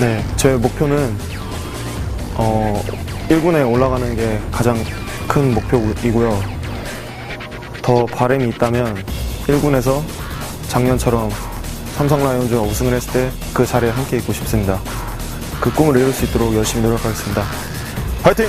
네, 제 목표는 어, 1군에 올라가는 게 가장 큰 목표이고요. 더 바람이 있다면 1군에서 작년처럼 삼성 라이온즈가 우승을 했을 때 그 자리에 함께 있고 싶습니다. 그 꿈을 이룰 수 있도록 열심히 노력하겠습니다. 화이팅!